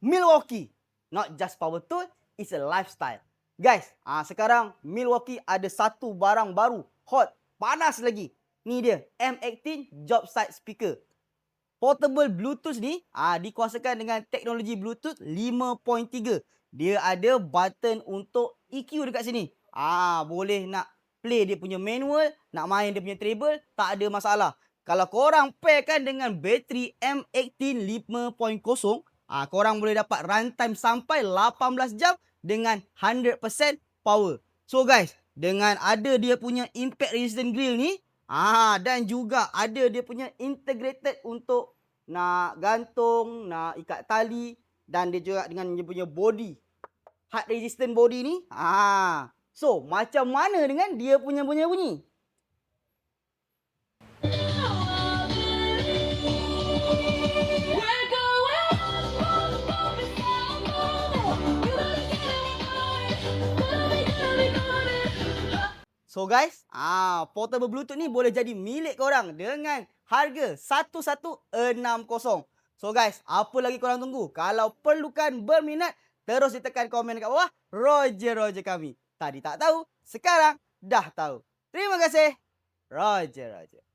Milwaukee. Not just power tool, it's a lifestyle. Guys, ah sekarang Milwaukee ada satu barang baru, hot, panas lagi. Ni dia, M18 Job Site Speaker. Portable Bluetooth ni ah dikuasakan dengan teknologi Bluetooth 5.3. Dia ada button untuk EQ dekat sini. Ah boleh nak play dia punya manual, nak main dia punya treble, tak ada masalah. Kalau korang pairkan dengan bateri M18 5.0, ah korang boleh dapat runtime sampai 18 jam dengan 100% power. So guys, dengan ada dia punya impact resistant grill ni, ah dan juga ada dia punya integrated untuk nak gantung, nak ikat tali dan dia juga dengan dia punya body hard resistant body ni. Ah. So, macam mana dengan dia punya punya bunyi? So guys, ah portable bluetooth ni boleh jadi milik korang dengan harga 1160. So guys, apa lagi korang tunggu? Kalau perlukan berminat, terus ditekan komen dekat bawah. Roger Roger kami. Tadi tak tahu, sekarang dah tahu. Terima kasih. Roger Roger.